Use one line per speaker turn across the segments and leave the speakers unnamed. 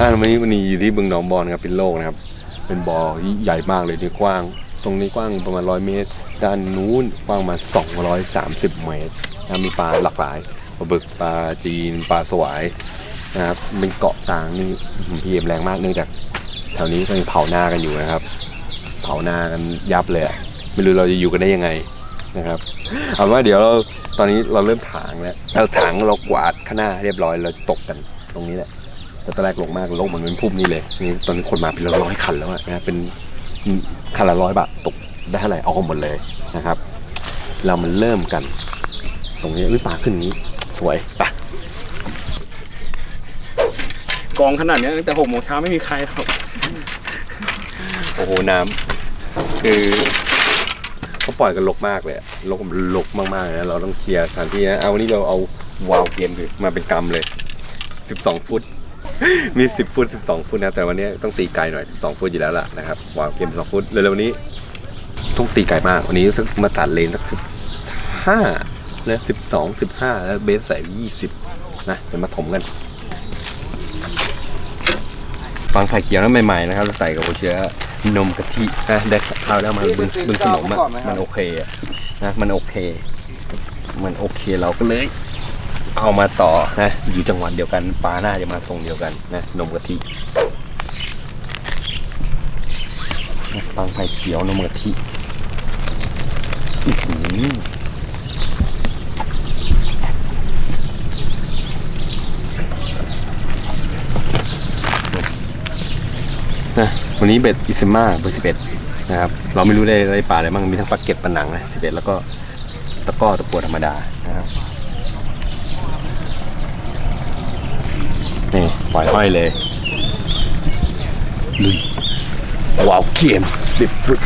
อ่าวันนี้วันนี้อยู่ที่บึงหนองบอนครับเป็นโลกนะครับ เป็นบ่อใหญ่มากเลยที่กว้าง ตรงนี้กว้างประมาณร้อยเมตร ด้านนู้นกว้างมา230 เมตรนะมีปลาหลากหลายปลาบึกปลาจีนปลาสวายนะครับเป็นเกาะกลางนี่พีเอ็มแรงมากเนื่องจากแถวนี้ก็ยังเผาหน้ากันอยู่นะครับ เผาหน้ากันยับเลยไม่รู้เราจะอยู่กันได้ยังไงนะครับเอาว่าเดี๋ยวเราตอนนี้เราเริ่มถางแล้วเราถางเรากวาดข้างหน้าเรียบร้อยเราจะตกกันตรงนี้แหละ แต่ตอนแรกลงมากลงเหมือนเป็นพุ่มนี่เลยนี่ตอนนี้คนมาเป็นร้อยคันแล้วอะนะเป็นคันละร้อยบาทตกได้เท่าไหร่เอากันหมดเลยนะครับ เรามันเริ่มกัน ตรงนี้วิป่าขึ้นอย่างนี้สวยปะ
กองขนาดเนี้ยตั้งแต่หกโมงเช้าไม่มีใครหรอก
โอ้โหน้ำคือเขาปล่อยกันลกมากเลยอะลกมันลกมากๆเลยนะเราต้องเคลียร์สถานที่นะเอาวันนี้เราเอาวาล์วเกมคือมาเป็นกำเลย 12 ฟุต มี 10 ฟุต 12 ฟุตนะแต่วันนี้ต้องตีไกลหน่อย 12 ฟุตอยู่แล้วล่ะนะครับวาล์วเกม2ฟุตเร็วๆนี้ต้องตีไกลมาก วันนี้สักมาตัดเลนสัก15แล้ว12 15 แล้วเบสใส่ 20 นะเดี๋ยวมาถมกันฟังไข่เขียวนั้นใหม่ๆนะครับเราใส่กับหัวเชื้อนมกะทินะได้ข้าวแล้วมันบึงบึงขนมอะมันโอเคอะนะมันโอเค มันโอเคเราก็เลย เอามาต่อนะอยู่จังหวัดเดียวกันปลาหน้าจะมาทรงเดียวกันนะนมกะทินะฟังไข่เขียวนมกะทิอื้อหือนะวันนี้เบ็ดอิซม่าเบอร์สิบเอ็ดนะครับเราไม่รู้ได้ได้ปลาอะไรบ้างมีทั้งปลาเก็ดปลาหนังนะสิบเอ็ดแล้วก็ตะก้อตะกัวธรรมดานะครับ นี่ ปล่อยห้อยเลยลุยว้าวเกมสิบฟุต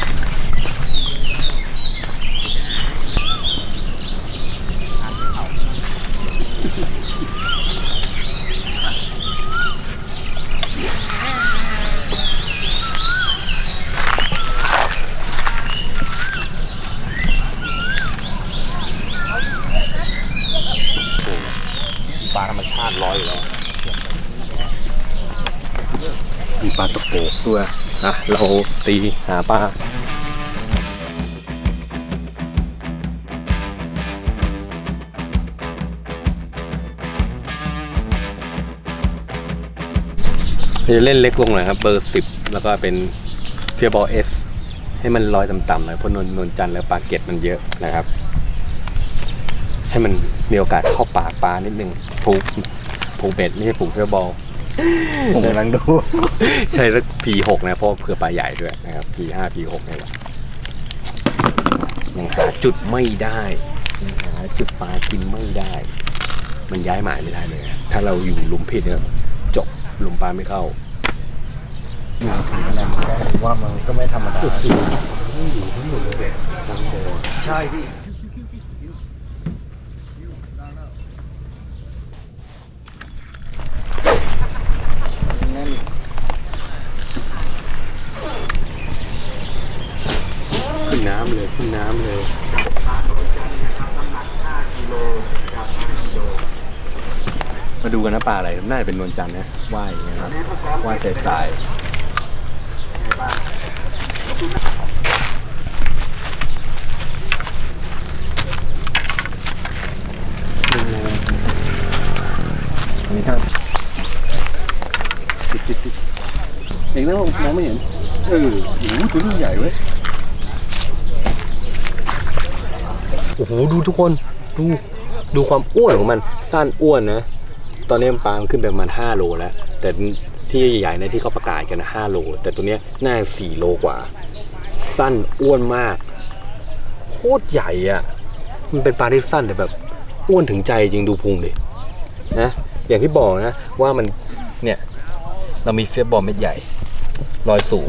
ปลาธรรมชาติร้อยอยู่แล้ว มีปลาตะโกกด้วย อะเราตีหาปลาจะเล่นเล็กลงหน่อยครับ เบอร์สิบแล้วก็เป็นเทียบอลเอสให้มันลอยต่ำๆหน่อยเพราะนนนนจันแล้วปลาเก็ตมันเยอะนะครับ ให้มันมีโอกาสเข้าปากปลานิดนึงผูกผูกเบ็ดไม่ใช่ผูกเทียบอล
กำลังดู
ใช่แล้ว P6 นะเพราะเผื่อปลาใหญ่ด้วยนะครับ P5 P6 นี่แหละยังหาจุดไม่ได้ยังหาจุดปลากินไม่ได้ มันย้ายหมายไม่ได้เลยนะถ้าเราอยู่หลุมผิดเนี่ยจบหลุมปลาไม่เข้า
ว่ามันก็ไม่ธรรมดาใช่พี่
ขึ้นน้ำเลยขึ้นน้ำเลย มาดูกันนะปลาอะไร น่าจะเป็นนวลจันทร์นะว่ายอย่างเงี้ยครับว่ายใส่ทรายนนี้ครับติดติดติดเองนะผมมองไม่เห็น เออโอ้โหตัวนี้ใหญ่เว้ย โอ้โหดูทุกคนดูดูความอ้วนของมันสั้นอ้วนนะ ตอนนี้ปลามันขึ้นไปประมาณ5โลแล้ว แต่ที่ใหญ่ๆในะที่เขาประกาศกันนะ5โล แต่ตัวเนี้ยน่า4โลกว่า สั้นอ้วนมากโคตรใหญ่อะ่ะ มันเป็นปลาที่สั้นแต่แบบอ้วนถึงใจจริงดูพุงดินะอย่างที่บอกนะว่ามันเนี่ยเรามีเฟียบบอลเม็ดใหญ่ลอยสูง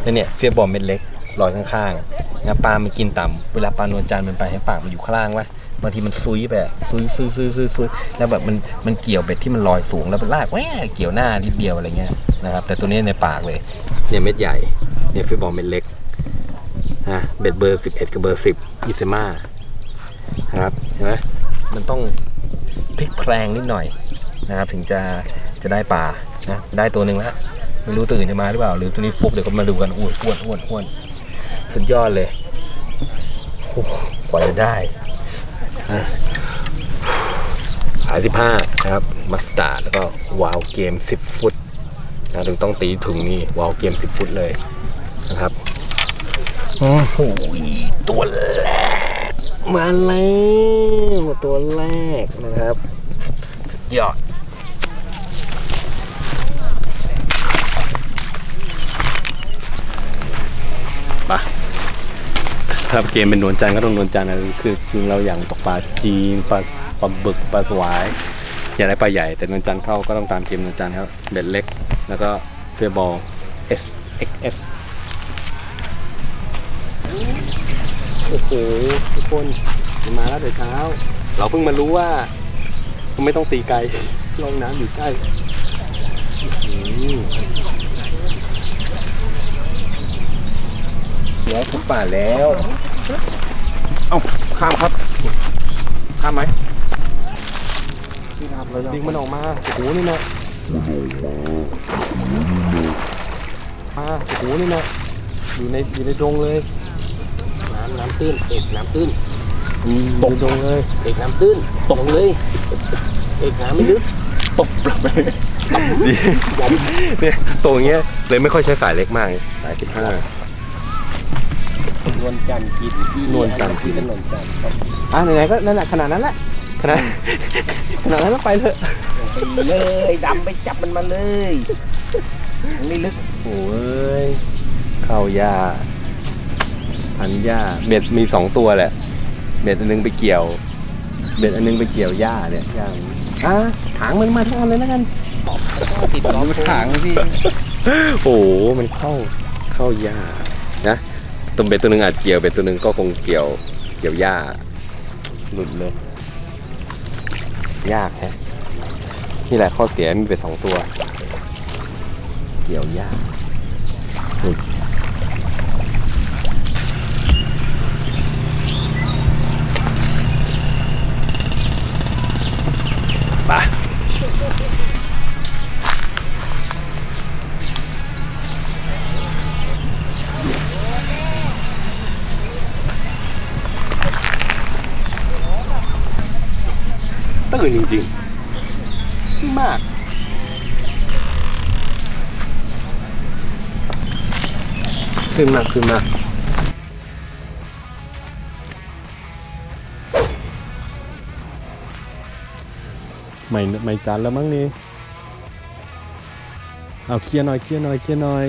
แล้วเนี่ยเฟียบบอลเม็ดเล็กลอยข้างๆ นะปลามันกินต่ำเวลาปลานวลจันทร์มันไปให้ปากมันอยู่ข้างล่างวะบางทีมันซุยไปอะซุยซุยซุยซุยซุยแล้วแบบมันมันเกี่ยวเบ็ดที่มันลอยสูงแล้วมันลากแหวเกี่ยวหน้านิดเดียวอะไรเงี้ยนะครับแต่ตัวนี้ในปากเลยเนี่ยเม็ดใหญ่เนี่ยเฟียบบอลเม็ดเล็กนะเบ็ดเบอร์ 11 กับเบอร์ 10อิเซมานะครับเห็นไหมมันต้องพลิกแพลงนิดหน่อยนะครับ ถึงจะจะได้ปลานะได้ตัวหนึ่งแล้วไม่รู้ตัวอื่นจะมาหรือเปล่า หรือตัวนี้ฟุกเดี๋ยวก็มาดูกันอ้วนอ้วนอ้วนอ้วน สุดยอดเลยโอ้โหกว่าจะได้สายสิบห้านะครับมัสตาร์ดแล้วก็วาวเกม10ฟุตนะถึงต้องตีถุงนี่วาวเกม10ฟุตเลยนะครับโอ้โหตัวแรก มาแล้วตัวแรกนะครับสุดยอดปะ ถ้าเกมเป็นนวลจันทร์ก็ต้องนวลจันทร์นะคือจริงเราอย่างตกปลาจีนปลาปลาบึกปลาสวาย อยากได้ปลาใหญ่แต่นวลจันทร์เข้าก็ต้องตามเกมนวลจันทร์ครับเบ็ดเล็ก แล้วก็เฟยบอล S X S โอ้โหทุกคนมาแล้วเดี๋ยวเช้า เราเพิ่งมารู้ว่า ไม่ต้องตีไกลลองน้ำอยู่ใกล้อื้อหือ แล้วทุกป่าแล้ว
เอ้าข้ามครับ ข้ามไหมที่ทำเลย
ดึงมันออกมาโอ้โหนี่นะมาโอ้โหนี่นะอยู่ในอยู่ในดงเลย น้ำน้ำตื้นเอกน้ำตื้นตกดงเลยเอกน้ำตื้นตกเลยเอกน้ำไม่ลึก
ตบกลับไป
เนี่ยตัวอย่างเงี้ยเลยไม่ค่อยใช้สายเล็กมากสายสิบห้า น
วลจันทร์กินที่
นวลจันทร์กิน
ถนนจันทร์ครับ
อะไหนๆก็นั่นแหละขนาดนั้นแหละขนาด ขนาดนั้นแล้วไปเถอะ
ไปเลยดำไปจับมันมาเลยมันไม่ลึก
โอ้ยเข้าหญ้าพันหญ้าเบ็ดมีสองตัวแหละ เบ็ดอันนึงไปเกี่ยว เบ็ดอันนึงไปเกี่ยวหญ้าเนี่ยหญ้าอะถางมันมาทั้งอันเลยแล้วกัน
ติดล้อ
มันถางพี่
โอ้โหมันเข้าเข้าหญ้านะ ตัวเบ็ดตัวหนึ่งอาจเกี่ยวเบ็ดตัวหนึ่งก็คงเกี่ยว เกี่ยวหญ้าหลุดเลย ยากแฮะนี่แหละข้อเสียมีไปสองตัว เกี่ยวหญ้าหลุด ตื่นจริงๆ มาก ขึ้นมาขึ้นมาไม่ไม่จันแล้วมั้งนี่ เอาเคลียร์หน่อยเคลียร์หน่อยเคลียร์หน่อย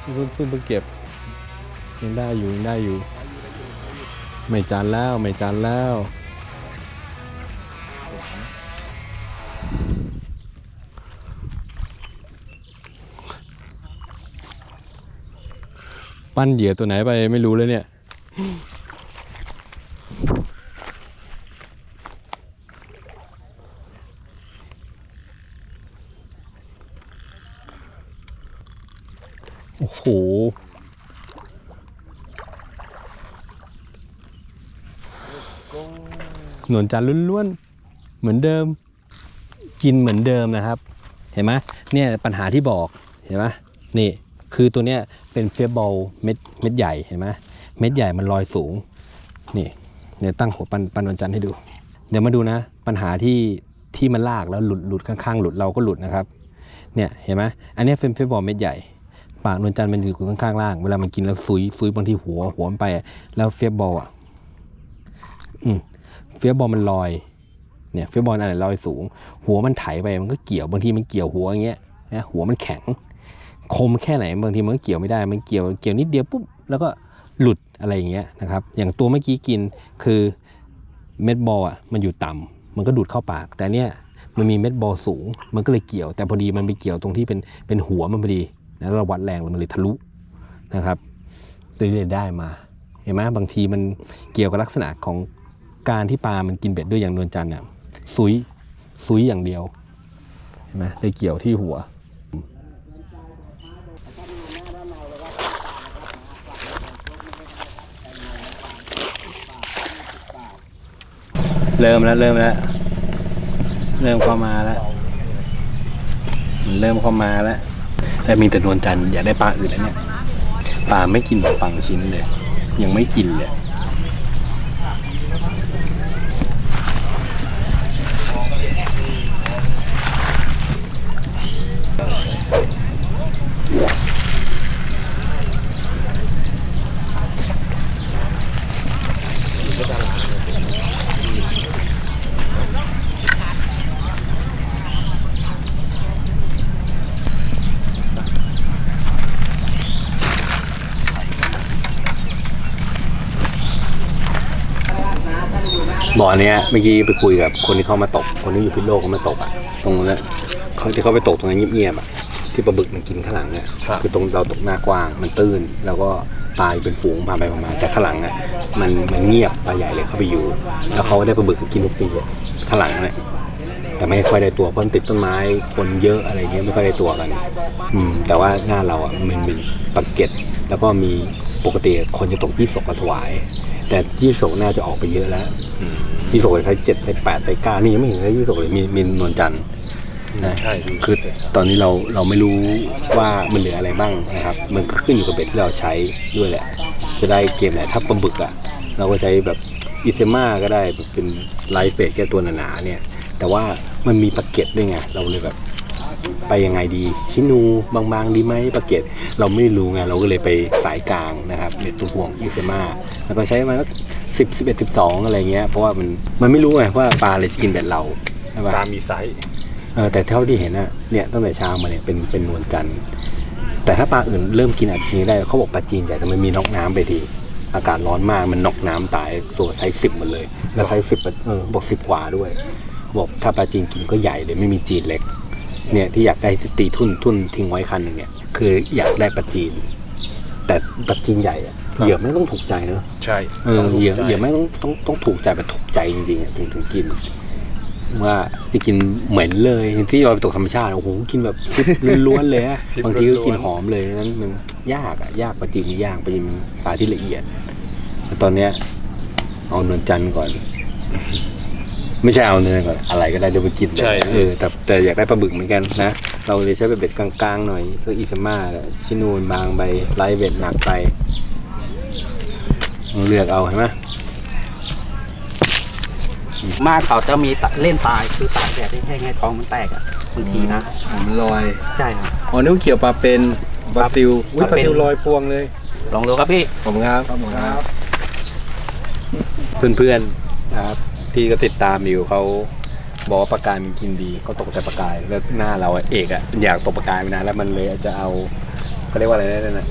เพิ่งเพิ่งเพิ่งเก็บยังได้อยู่ยังได้อยู่ ไม่จานแล้วไม่จานแล้ว ปั้นเหยื่อตัวไหนไปไม่รู้เลยเนี่ย โอ้โห หนวลจันทร์ล้วนๆ เหมือนเดิม กินเหมือนเดิมนะครับ เห็นไหมเนี่ยปัญหาที่บอก เห็นไหมนี่ คือตัวเนี้ยเป็นเฟียบอลเม็ดเม็ดใหญ่เห็นไหมเม็ดใหญ่มันลอยสูง นี่เดี๋ยวตั้งหัวปันปันนวลจันทร์ให้ดู เดี๋ยวมาดูนะ ปัญหาที่ที่มันลากแล้วหลุดหลุดข้างๆ หลุดเราก็หลุดนะครับ เนี่ยเห็นไหมอันนี้เป็นเฟียบอลเม็ดใหญ่ปากนวลจันทร์มันอยู่ข้างๆล่าง เวลามันกินแล้วซุยซุยบางทีหัวหัวมันไป แล้วเฟียบอลอะอืมเฟียบอลมันลอยเนี่ยเฟียบอลอะไรลอยสูง หัวมันไถไปมันก็เกี่ยวบางทีมันเกี่ยวหัวอย่างเงี้ยนะหัวมันแข็ง คมแค่ไหนบางทีมันก็เกี่ยวไม่ได้ มันเกี่ยวเกี่ยวนิดเดียวปุ๊บแล้วก็หลุดอะไรอย่างเงี้ยนะครับ อย่างตัวเมื่อกี้กินคือเม็ดบอลอะมันอยู่ต่ำมันก็ดูดเข้าปาก แต่เนี้ยมันมีเม็ดบอลสูง มันก็เลยเกี่ยว แต่พอดีมันไปเกี่ยวตรงที่เป็นเป็นหัวมันพอดีแล้วเราวัดแรงมันเลยทะลุนะครับตัวนี้เลยได้มาเห็นไหมบางทีมันเกี่ยวกับลักษณะของการที่ปลา มันกินเบ็ดด้วยอย่างนวลจันทร์เนี่ยซุยซุยอย่างเดียวเห็นไหมเลยเกี่ยวที่หัว เริ่มแล้วเริ่มแล้ว เริ่มเข้ามาแล้ว มันเริ่มเข้ามาแล้วแต่มีแต่นวลจันทร์อยากได้ปลาอื่นแล้วเนี่ยปลาไม่กินแบบปังชิ้นเลย ยังไม่กินเลย บ่อเนี้ยเมื่อกี้ไปคุยกับคนที่เขามาตก คนที่อยู่พิษณุโลกเขามาตกอะตรงนั้นเขาที่เขาไปตกตรงนั้นเงียบๆอะที่ปลาบึกมันกินข้างหลังเนี่ย
ครับ
คือตรงเราตกหน้ากว้างมันตื้น แล้วก็ปลาอยู่เป็นฝูงพาไปพามาแต่ข้างหลังอะมันมันเงียบปลาใหญ่เลยเข้าไปอยู่ แล้วเขาได้ปลาบึกกินทุกปีอะข้างหลังเนี่ยแต่ไม่ค่อยได้ตัวเพราะมันติดต้นไม้คนเยอะอะไรเงี้ยไม่ค่อยได้ตัวกัน อืม แต่ว่าหน้าเราอะมันเป็นปลาเก็ดแล้วก็มีปกติคนจะตกที่ศกกับสวาย แต่ที่ศกน่าจะออกไปเยอะแล้ว ยี่สกใช้เจ็ดใช้แปดใช้เก้านี่ยังไม่เห็นใช้ยี่สกเลยมีมีนวลจันทร์นะ
ใช่พี่
คือตอนนี้เราเราไม่รู้ว่ามันเหลืออะไรบ้างนะครับ มันก็ขึ้นอยู่กับเบ็ดที่เราใช้ด้วยแหละ จะได้เกมไหนถ้าปลาบึกอะ เราก็ใช้แบบอิเซมาก็ได้เป็นไลฟ์เบดแค่ตัวหนาๆเนี่ย แต่ว่ามันมีปลาเก็ตด้วยไงเราเลยแบบไปยังไงดีชินูบางๆดีไหมปลาเก็ตเราไม่รู้ไงเราก็เลยไปสายกลางนะครับเน็ตตัวห่วงอิเซมาแล้วก็ใช้มา สิบสิบเอ็ดสิบสองอะไรเงี้ยเพราะว่ามันมันไม่รู้ไงว่าปลาอะไรจะกินแบบเราใช่ปะ
ตามมีไซส์
เออแต่เท่าที่เห็นอะเนี่ยตั้งแต่เช้ามาเนี่ยเป็นเป็นนวลจันทร์แต่ถ้าปลาอื่นเริ่มกินอาจจะกินได้เขาบอกปลาจีนใหญ่แต่มันมีน็อกน้ำไปทีอากาศร้อนมากมันน็อกน้ำตายตัวไซส์สิบหมดเลย แล้วไซส์สิบเออบอกสิบกว่าด้วยบอกถ้าปลาจีนกินก็ใหญ่เลยไม่มีจีนเล็ก เนี่ยที่อยากได้ตีทุ่นทุ่นทิ้งไว้คันหนึ่งเนี่ยคืออยากได้ปลาจีน แต่ปลาจีนใหญ่อะ เหยื่อไม่ต้องถูกใจเนอะ
ใช่
เออเหยื่อเหยื่อไม่ต้องต้องต้องถูกใจแบบถูกใจจริงๆอะถึงถึงกิน ว่าจะกินเหมือนเลยที่เราไปตกธรรมชาติโอ้โหกินแบบชิปล้วนๆเลยอะบางทีก็กินหอมเลยนั้นมันยากอะยากปลาจีนนี่ยากปลาจีนมันปลาที่ละเอียดแต่ตอนเนี้ย เอานวลจันทร์ก่อน ไม่ใช่เอาเนื้อก่อนอะไรก็ได้เดี๋ยวไปกินเลย
ใช่
เออแต่แต่อยากได้ปลาบึกเหมือนกันนะ เราเลยใช้เบ็ดกลางๆหน่อยก็อีสมาชินูนบางไปไลท์เบ็ดหนักไปลอง เลือกเอาเห็นไหม
มากเขาจะมีตะเล่นตายคือตากแดดได้แค่ไงท้องมันแตกอะบางทีนะ
มันลอย
ใช่ครับ
อ๋อนึกว่าเกี่ยวปลาเป็นปลาซิวอุ้ย
ป
ป
ลา
ลา
เป็น
ซิวลอยพวงเลย
ลองดูครับพี่
ขอบคุณครับขอบคุณครับเพื่อนๆนะครับที่ก็ติดตามอยู่เขาบอกว่าปลากายมันกินดีเขาตกแต่ปลากายแล้วหน้าเราอะเอกอะอยากตกปลากายมานานแล้วมันเลยจะเอาเขาเรียกว่าอะไรนั่นน่ะ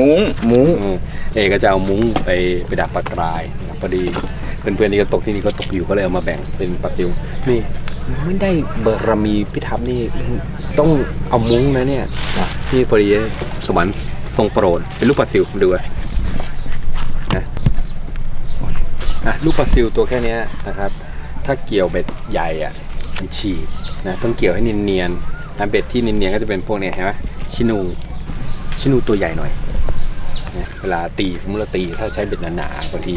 มุ้ง
มุ้งเอกก็จะเอามุ้งไปไปดักปลากรายพอดีเพื่อนๆที่ก็ตกที่นี่ก็ตกอยู่ก็เลยเอามาแบ่งเป็นปลาซิวนี่ไม่ได้เบอร์มีพิทับนี่ต้องเอามุ้งนะเนี่ยที่พอดีสวรรค์ทรงโปรดเป็นลูกปลาซิวดูอะนะอะลูกปลาซิวตัวแค่เนี้ยนะครับ ถ้าเกี่ยวเบ็ดใหญ่อะมันฉีกนะต้องเกี่ยวให้เนียนๆนะเบ็ดที่เนียนๆก็จะเป็นพวกเนี้ยเห็นไหมชินู ชินูตัวใหญ่หน่อย เวลาตีสมมติเราตีถ้าใช้เบ็ดหนาๆบางที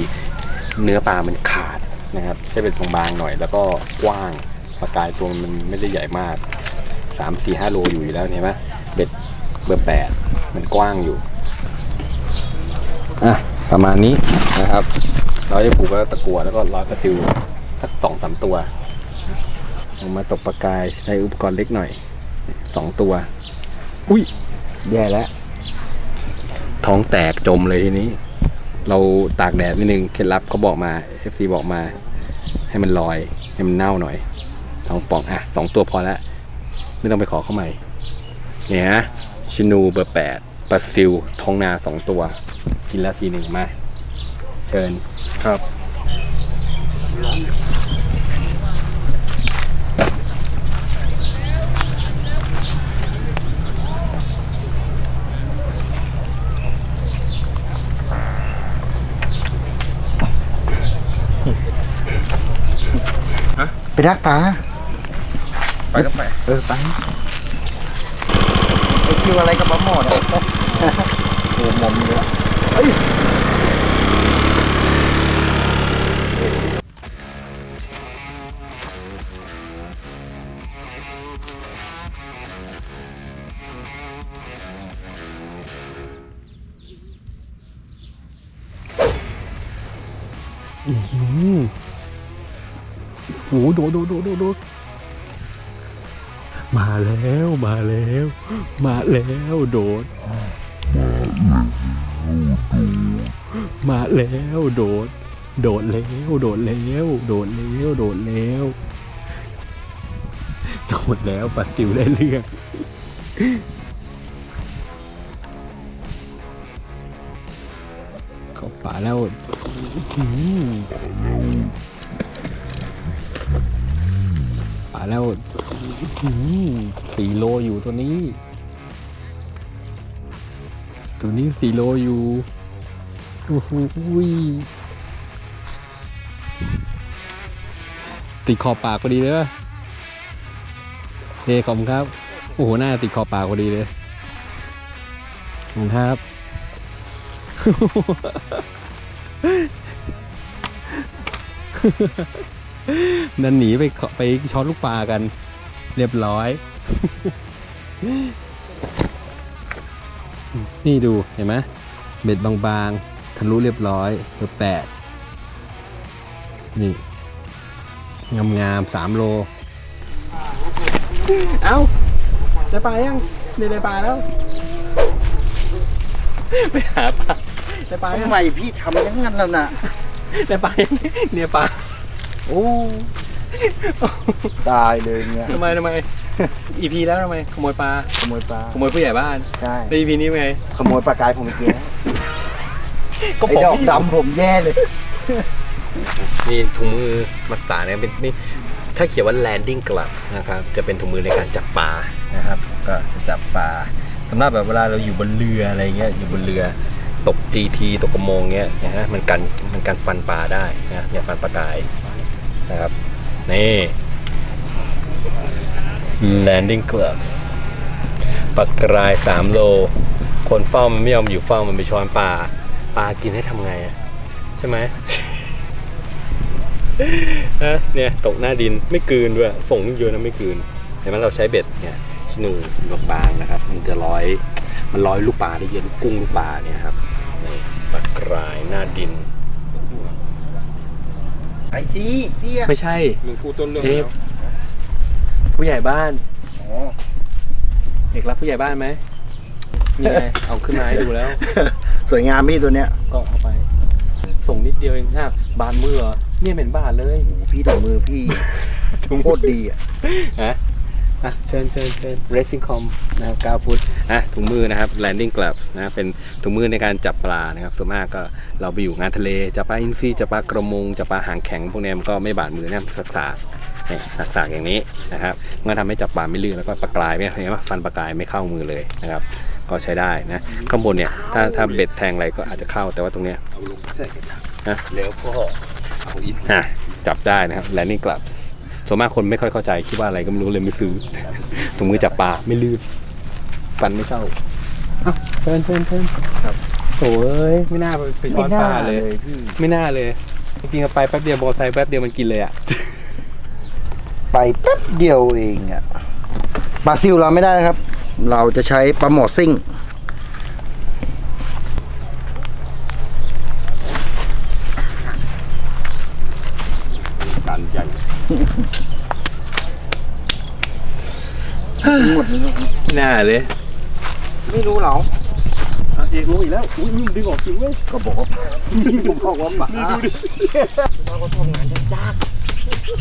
เนื้อปลามันขาดนะครับใช้เบ็ดบางๆหน่อย แล้วก็กว้างปลากายตัวมันไม่ได้ใหญ่มากสามสี่ห้าโลอยู่อยู่แล้วเห็นไหมเบ็ดเบอร์แปดมันกว้างอยู่อะประมาณนี้นะครับ เราจะผูกแล้วตะกัวแล้วก็ร้อยปลาซิวสักสองสามตัวลงมาตกปลากายใช้อุปกรณ์เล็กหน่อยสองตัว อุ้ยแย่แล้ว ท้องแตกจมเลยทีนี้ เราตากแดดนิดนึงเคล็ดลับเขาบอกมา FC บอกมา ให้มันลอยให้มันเน่าหน่อยท้องป่องอะสองตัวพอแล้วไม่ต้องไปขอเข้าใหม่เนี่ยนะชินูเบอร์แปดปลาซิลท้องนาสองตัว กินแล้วทีหนึ่งมา เชิญ
ครับ
ไปรักปลา
ไปก็ไป
เออไปไอ้คิวอะไรกับปลาหมอดอะโอ้มอมเลยเอ้ย
ดดโดดโดดโดดโดดมาแล้วมาแล้ว มาแล้วโดด มาแล้วโดด โดดแล้วโดดแล้วโดดแล้วโดดแล้วโดดแล้วปลาซิวได้เรื่องเข้าป่าแล้ว อ๋อหือป่าแล้วสี่โลอยู่ตัวนี้ ตัวนี้สี่โลอยู่โอ้โหติดขอบปากพอดีเลยว่ะเฮ้ขอบครับ โอ้โหหน้าติดขอบปากพอดีเลยขอบคุณครับ นันหนีไปขอไปช้อนลูกปลากัน เรียบร้อย นี่ดูเห็นไหมเบ็ดบางๆทะลุเรียบร้อยเบอร์แปดนี่งามๆสามโล เอ้าได้ปลายังได้ได้ปลาแล้ว ไปหาปลาได้ปลายัง
ทำไมพี่ทำอย่างนั้นล่ะน่ะ
ได้ปลายังเนี่ยปลา
โอ้ตายเลยเนี่ย
ทำไมทำไม อีพีแล้วทำไมขโมยปลา
ขโมยปลา
ขโมยผู้ใหญ่บ้าน
ใช่
แล้วอีพีนี้เป็นไง
ขโมยปลากายผมเมื่อกี้นะ
ก็
ไอ้
ผม
ดอกดำผมแย่เลย
นี่ถุงมือมัดสาเนี่ยเป็นนี่ถ้าเขียนว่า landing gloves นะครับจะเป็นถุงมือในการจับปลานะครับ ก็จะจับปลาสำหรับแบบเวลาเราอยู่บนเรืออะไรเงี้ยอยู่บนเรือตก GT ตกกระโมงเงี้ยนะฮะมันกันมันกันฟันปลาได้นะเนี่ยฟันปลากาย นะครับ นี่ landing gloves ปลากราย 3 โล คนเฝ้ามันไม่ยอมอยู่เฝ้ามันไปช้อนปลา ปลากินให้ทำไงอะใช่ไหมเนี่ยตกหน้าดินไม่กืนด้วย ส่งเยอะนะไม่กืนเห็นไหมเราใช้เบ็ดเนี่ยชินูบางๆนะครับ มันจะร้อย มันร้อยลูกปลาได้เยอะลูกกุ้งลูกปลาเนี่ยครับปลากรายหน้าดิน
ไอ้ที่พี่อะ
ไม่ใช่
มึงพูดต้นเรื่อง
เท
แล้
ป
ว
ผู้ใหญ่บ้าน
อ๋อ
เด็กรับผู้ใหญ่บ้านไหมนี่ไง เอาขึ้นมาให้ดูแล้ว
สวยงามพี่ตัวเนี้ย
ก็เอาไป ส่งนิดเดียวเองนะบานมือเหรอเนี่ยเหม็นบาทเลย
โอ้โหพี่ถุงมือพี่โคตรดีอะ
ฮะ อะเชิญเชิญเชิญ racing com นะครับ9ฟุตอะถุงมือนะครับ landing gloves นะเป็นถุงมือในการจับปลานะครับส่วนมากก็เราไปอยู่งานทะเลจับปลาอินทรีจับปลากระมงจับปลาหางแข็งพวกเนี้ยมันก็ไม่บาดมือนะสักสากเนี่ยสักสากอย่างนี้นะครับมันทำให้จับปลาไม่ลื่นแล้วก็ปลากรายไม่เห็นไหมฟันปลากรายไม่เข้ามือเลยนะครับก็ใช้ได้นะข้างบนเนี่ยถ้าถ้าเบ็ดแทงอะไรก็อาจจะเข้าแต่ว่าตรงเนี้ย
เร็วพ่อ
อะจับได้นะครับ landing gloves ส่วนมากคนไม่ค่อยเข้าใจคิดว่าอะไรก็ไม่รู้เลยไม่ซื้อถุงมือจับปลาไม่ลื่นฟันไม่เข้าเอ้าเชิญเชิญเชิญครับโอ้ยไม่น่าไปไปช้อนปลาเลย
พี่
ไม่น่าเลย จริงๆอะไปแป๊บเดียวมอเตอร์ไซค์แป๊บเดียวมันกินเลยอะ
ไปแป๊บเดียวเองอะปลาซิลเราไม่ได้นะครับ เราจะใช้ปลาหมอซิ่ง
การใหญ่
หมดนี้
น่าเลย
ไม่รู้เหรอ
เอกรู้อีกแล้วอุ้ยมันดึงออกจริงเว้ย
ก็บอกว่าผมบอกว่าปลา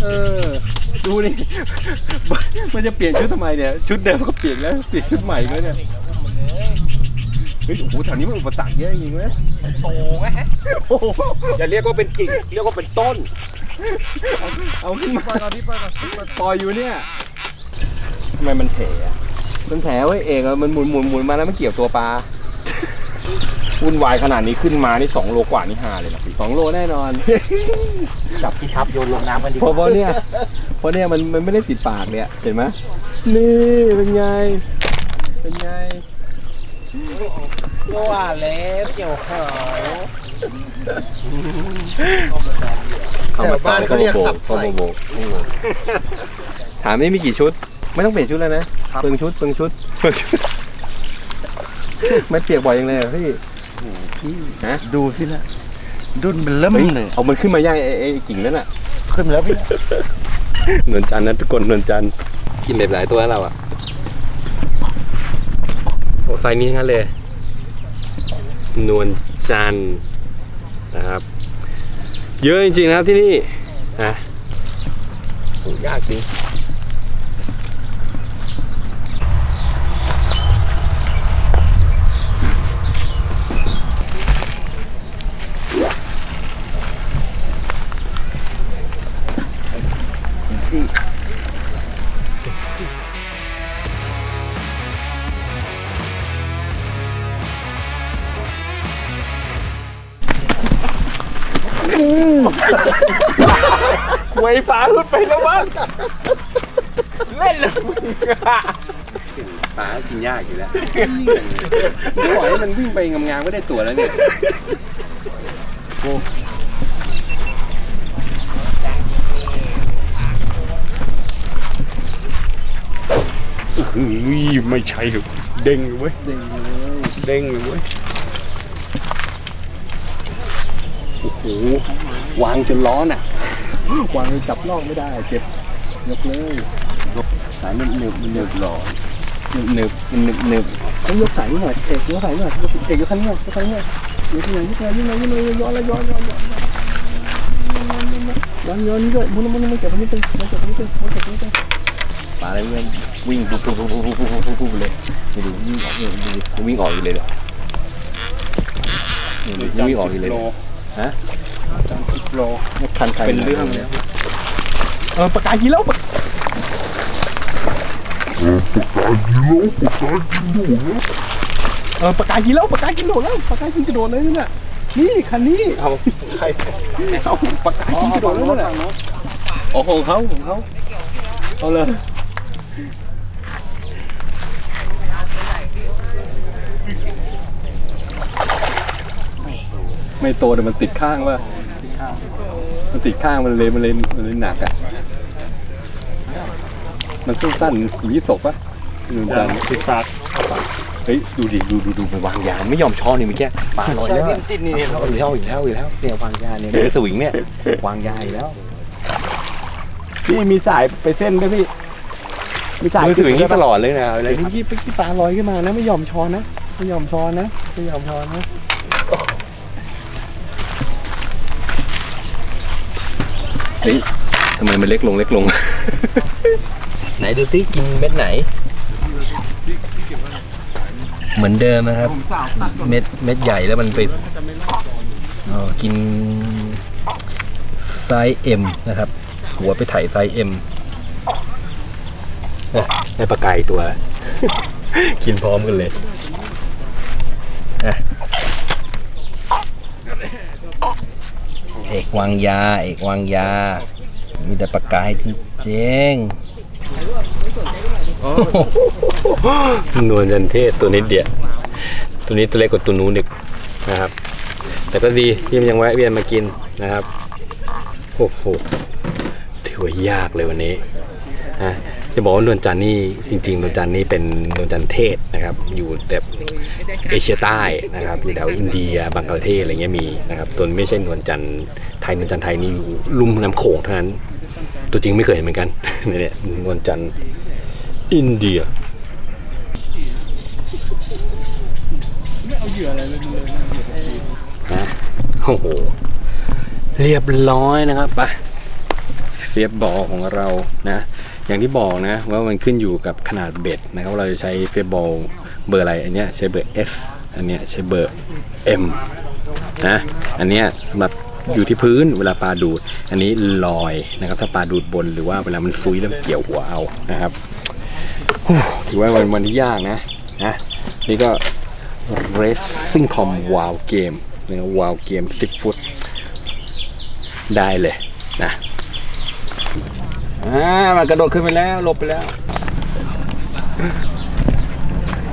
เออดูนี่มันจะเปลี่ยนชุดทำไมเนี่ยชุดเดิมก็เปลี่ยนแล้วเปลี่ยนชุดใหม่แล้วเนี่ยเฮ้ยโอ้โหแถวนี้มันอุปสรรคเยอะจริงๆเว้ย
โตไหม
โอ้โห
อย่าเรียกว่าเป็นกิ่งเรียกว่าเป็นต้น
เอาขึ้นมาตอนที่ปล่อยอยู่เนี่ยทำไมมันแผลอะ มันแผลเว้ยเอกอะมันหมุนหมุนหมุนมาแล้วมันเกี่ยวตัวปลา
วุ่นวายขนาดนี้ขึ้นมานี่สองโลกว่านี่ฮาเลยนะพี่
สองโลแน่นอน
จับพี่ทับโยนลงน้ำกันดีก
เพราะ
ว่า
ว่าเนี่ย เพราะเนี่ยมันมันไม่ได้ติดปากเนี่ยเห็นไหมนี่เป็นไง เป็นไง
ว่าแล้วเกี่ยวขาว
เข้ามา
แถวบ้านเขาเรียก
โบ
ขับ
เข้า
ใส่
มาโบกเข้ามาโบกถามนี่มีกี่ชุด ไม่ต้องเปลี่ยนชุดแล้วนะเปลืองชุดเปลืองชุดเปลืองชุด ไม่เปียกบ่อยยังเลยเหรอพี่
พี่
ฮะ
ดูสิละดุนเป็นเริ่ม
เฮ้ย
เลย
เอามันขึ้นมาย่างไอ้ไอ้กิ่งนั่นน่ะ
ขึ้นมาแล้วพี่
นวลจันทร์นะทุกคนนวลจันทร์กินแบบหลายตัวแล้วเราอะโอ้ไซส์นี้ทั้งนั้นเลย นวลจันทร์นะครับ เยอะจริงๆนะครับที่นี่นะโหยากจริง ไวฟ้ารุดไปแล้วมั้งเล่นเลยมึงปลากินยากอยู่แล้วปล่อยให้มันวิ่งไปงามๆก็ได้ตัวแล้วเนี่ยโอ้เฮ้ยไม่ใช่หรอกเด้งเลยเว้ย เด้งเลยเด้งเลยเว้ย โอ้โห วางจนร้อนอะ วางจับลอกไม่ได้ เจ็บยกเลยสายมันหนึบมันหนึบหรอหนึบหนึบหนึบต้องยกสายหน่อยเอกยกสายหน่อยเอกยกคันนี้ยกคันนี้ยกยังยกยังยกยังยกยังย้อนแล้วย้อนย้อนย้อนย้อนย้อนด้วยมุนมุนมุนเก็บนนิดนึงมันเก็บนนิดนึงมันเก็บนนิดนึงปลาอะไรเงี้ยวิ่งปุ๊บปุ๊บปุ๊บปุ๊บปุ๊บปุ๊บปุ๊บเลยไปดูวิ่งออกเลยดูวิ่งออกอยู่เลยเนี่ยวิ่งออกอยู่เลยฮะ
จันทิโล
คันใคร
เป็นเรื่องเลย
เออปากกาฮีโร่ปากเออปากกาฮีโร่ปากกากินโดดแล้วปากกากินกระโดดเลยนั่นน่ะนี่คันนี้เอาใครเอาปากกากินกระโดดแล้วนั่นน่ะโอ้ของเขาของเขาเอาเลยไม่โตแต่มันติดข้างว่า มันติดข้างมันเลยมันเลยมันเลยหนักอะ มันสั้นๆอย่างนี้ศพปะหนุ่มจัน
ติดปาก
เฮ้ยดูดิดูดูดูมันวางยาไม่ยอมช้อนนี่เมื่อกี้ปลาลอย
ใช่
แล้ว
ติดนี่เนี่ย
เอาอีกแล้วอีกแล้วอีกแล้วเนี่ยวางยาเนี่ยเดี๋ยวสวิงเนี่ยวางยาอีกแล้ว
พี่มีสายไปเส้นด้วยพี่มีสาย
มือสวิงนี่ตลอดเลยนะอะไรที่ยี่ไปที่ปลาลอยขึ้นมานะไม่ยอมช้อนนะไม่ยอมช้อนนะไม่ยอมช้อนนะ เฮ้ยทำไมมันเล็กลงเล็กลง ไหนดูซิกินเม็ดไหน เหมือนเดิมนะครับ เม็ดเม็ดใหญ่แล้วมันไปเอ่อกินไซส์ M นะครับ หัวไปถ่ายไซส์ M ได้ปลาไก่ตัว กินพร้อมกันเลยอะ เอกวางยา เอกวางยา มีแต่ปลากายจริงนวลจันเทศตัวนิดเดียวตัวนี้ตัวเล็กกว่าตัวนู้นอีกนะครับ แต่ก็ดีที่มันยังแวะเวียนมากินนะครับโอ้โหถือว่ายากเลยวันนี้นะจะบอกว่านวลจันนี่จริงๆนวลจันนี่เป็นนวลจันเทศนะครับ อยู่แต่ เอเชียใต้นะครับอยู่แถวอินเดียบังกลาเทศอะไรเงี้ยมีนะครับตัวนี้ไม่ใช่นวลจันทร์ไทยนวลจันทร์ไทยนี่ลุ่มน้ำโขงเท่านั้น ตัวจริงไม่เคยเห็นเหมือนกันเนี่ยนวลจันทร์อินเดียนะโอ้โหเรียบร้อยนะครับไปเฟียบบอลของเรานะ อย่างที่บอกนะว่ามันขึ้นอยู่กับขนาดเบ็ดนะครับเราจะใช้เฟียบบอล เบอร์อะไรอันเนี้ยใช้เบอร์ S อันเนี้ยใช้เบอร์ M นะอันเนี้ยสำหรับอยู่ที่พื้นเวลาปลาดูด อันนี้ลอยนะครับ ถ้าปลาดูดบนหรือว่าเวลามันซุยแล้วเกี่ยวหัวเอานะครับถือว่าวันวันที่ยากนะนะนี่ก็ Racing Com Wow Game นะ Wow Game 10 ฟุต ได้เลยนะอ่ามันกระโดดขึ้นไปแล้วหลบไปแล้ว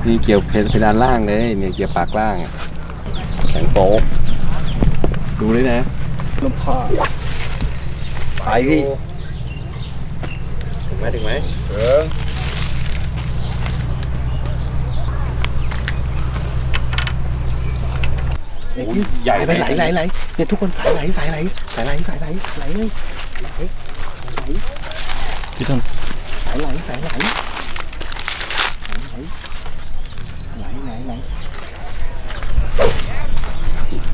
นี่เกี่ยวเพดานล่างเลยเนี่ยเกี่ยวปากล่างอะแข็งโป๊กดูเลยนะ
ลมพ่อไปพี่
ถึงไหมถึงไหม
ใหญ่
ไหลไหลไหลไหลเนี่ยทุกคนสายไหลสายไหลสายไหลสายไหลไหลเลยไหลไหลพี่ต้นสายไหลสายไหลไหลไหลไหลไหล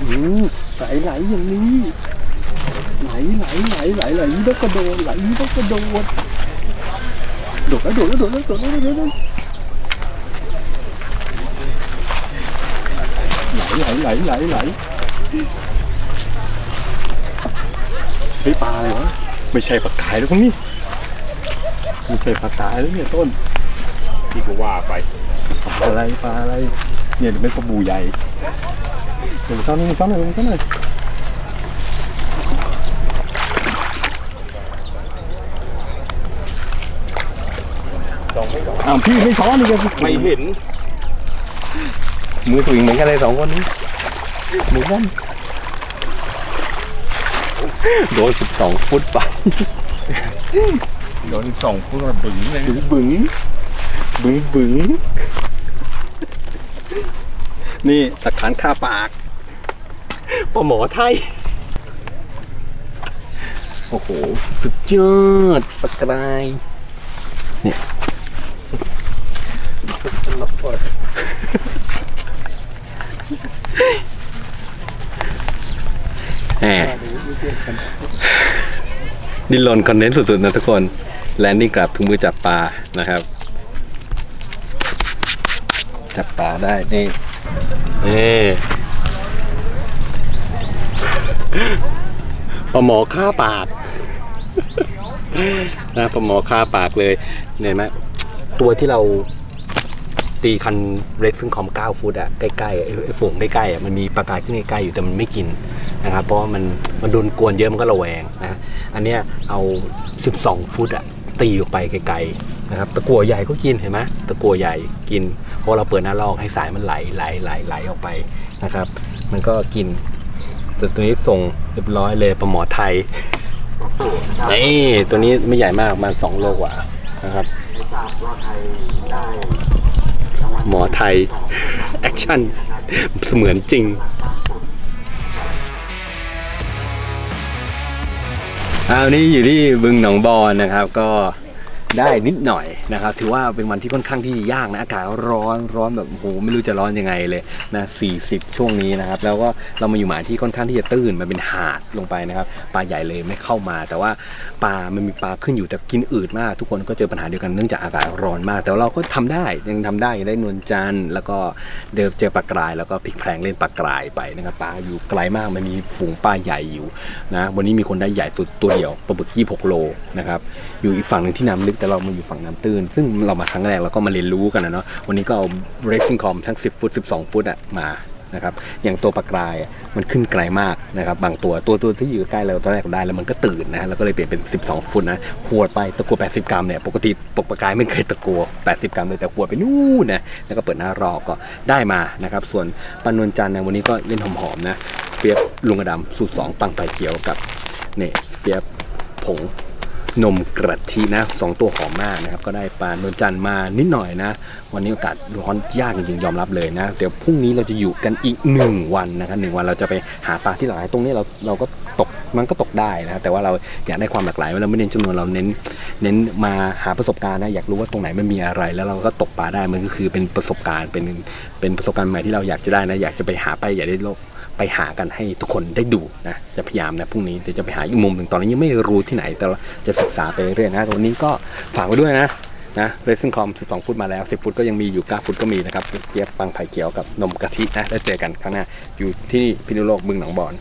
อือสายไหลอย่างนี้ ไหลไหลไหลไหลไหลแล้วกระโดดไหลแล้วกระโดดโดดแล้วโดดแล้วโดดแล้วโดดแล้วโดดแล้วไหลไหลไหลไหลไหลเฮ้ยปลาอะไรวะไม่ใช่ปลากายแล้วพวกนี้ไม่ใช่ปลากายแล้วเนี่ยต้น
ที่กูว่าไป
ปลาอะไรปลาอะไรเนี่ยเดี๋ยวเป็นปลาบูใหญ่ เดี๋ยวมาซ้อนหน่อยมาซ้อนหน่อยมาพี่ไม่ช้อนนี่กัน
ไม่เห็น
มือถึงเหมือนกันเลยสองคนนี้เหมือนกันโดนสิบสองฟุตไป
โดนสองฟุตแบบบึ๋งเลย
บึ้งบึ้งบึ้งบึ้ง นี่หลักฐานคาปากปลาหมอไทย โอ้โห สุดยอดปลากรายเนี่ยแหมดินลนคอนเทนต์สุดๆนะทุกคน แลนดิ้งกลับถุงมือจับปลานะครับ จับปลาได้นี่ นี่ปลาหมอฆ่าปากนะปลาหมอฆ่าปากเลยเห็นไหมตัวที่เราตีคันเร็กซึ่งคอม9ฟุตอะใกล้ๆไอ้ฝูงใกล้ๆอะมันมีปลากายขึ้นใกล้ๆอยู่แต่มันไม่กินนะครับเพราะว่ามันมันโดนกวนเยอะมันก็ระแวงนะอันเนี้ยเอา 12 ฟุตอะตีออกไปไกลๆ นะครับตะกั่วใหญ่ก็กินเห็นไหมตะกั่วใหญ่กิน เพราะเราเปิดหน้าลอกให้สายมันไหลไหลไหลไหลออกไปนะครับ มันก็กินแต่ตัวนี้ส่งเรียบร้อยเลยปลาหมอไทยนี่ตัวนี้ไม่ใหญ่มากประมาณสองโลกว่านะครับ หมอไทย แอคชั่นเสมือนจริงเอาวนี่อยู่ที่บึงหนองบอนนะครับ ก็ ได้นิดหน่อยนะครับ ถือว่าเป็นวันที่ค่อนข้างที่ยากนะอากาศร้อนร้อนแบบโหไม่รู้จะร้อนยังไงเลยนะ40 ช่วงนี้นะครับ แล้วก็เรามาอยู่หมายที่ค่อนข้างที่จะตื้นมันเป็นหาดลงไปนะครับปลาใหญ่เลยไม่เข้ามา แต่ว่าปลามันมีปลาขึ้นอยู่แต่กินอืดมาก ทุกคนก็เจอปัญหาเดียวกันเนื่องจากอากาศร้อนมาก แต่ว่าเราก็ทำได้ยังทำได้ได้นวลจันทร์แล้วก็เดินเจอปลากราย แล้วก็พลิกแพลงเล่นปลากรายไปนะครับปลาอยู่ไกลมากมันมีฝูงปลาใหญ่อยู่นะวันนี้มีคนได้ใหญ่สุดตัวเดียวปลาบึก26โลนะครับอยู่อีกฝั่งหนึ่งที่น้ำลึกแต่เรามาอยู่ฝั่งน้ำตื้น ซึ่งเรามาครั้งแรกเราก็มาเรียนรู้กันนะเนาะวันนี้ก็เอา racing com ทั้ง 10 ฟุต 12 ฟุตอะมานะครับอย่างตัวปลากรายอะมันขึ้นไกลมากนะครับบางตัวตัวตัวที่อยู่ใกล้เราตอนแรกได้แล้วมันก็ตื่นนะแล้วก็เลยเปลี่ยนเป็น 12 ฟุตนะขวดไปตะกัว 80 กรัมเนี่ยปกติปกปลากรายไม่เคยตะกัว 80 กรัมเลยแต่ขวดไปนู่นนะแล้วก็เปิดหน้ารอก็ได้มานะครับส่วนปานวลจันทร์เนยวันนี้ก็เล่นหอมๆนะเปียบลุงกระดำสูตรสองปังไฟเขียวกับเนี่ยเปียบผง นมกระทินะสองตัวหอมมากนะครับ ก็ได้ปลาโนนจันมานิดหน่อยนะ วันนี้อากาศร้อนยากจริงๆยอมรับเลยนะ เดี๋ยวพรุ่งนี้เราจะอยู่กันอีกหนึ่งวันนะครับหนึ่งวันเราจะไปหาปลาที่หลากหลายตรงนี้เราเราก็ตกมันก็ตกได้นะแต่ว่าเราอยากได้ความหลากหลายเราไม่เน้นจำนวนเราเน้นเน้นมาหาประสบการณ์นะอยากรู้ว่าตรงไหนมันมีอะไร แล้วเราก็ตกปลาได้มันก็คือเป็นประสบการณ์เป็นเป็นประสบการณ์ใหม่ที่เราอยากจะได้นะอยากจะไปหาไปอยากได้โลก ไปหากันให้ทุกคนได้ดูนะจะพยายามนะพรุ่งนี้เดี๋ยวจะไปหาอีกมุมหนึ่งตอนนี้ยังไม่รู้ที่ไหนแต่จะศึกษาไปเรื่อยนะวันนี้ก็ฝากไว้ด้วยนะนะเรซิ่งคอม 12 ฟุตมาแล้ว 10 ฟุตก็ยังมีอยู่ 9 ฟุตก็มีนะครับเกียบปังไผ่เขียวกับนมกะทินะแล้วเจอกันครั้งหน้าอยู่ที่พินุโลกบึงหนองบอน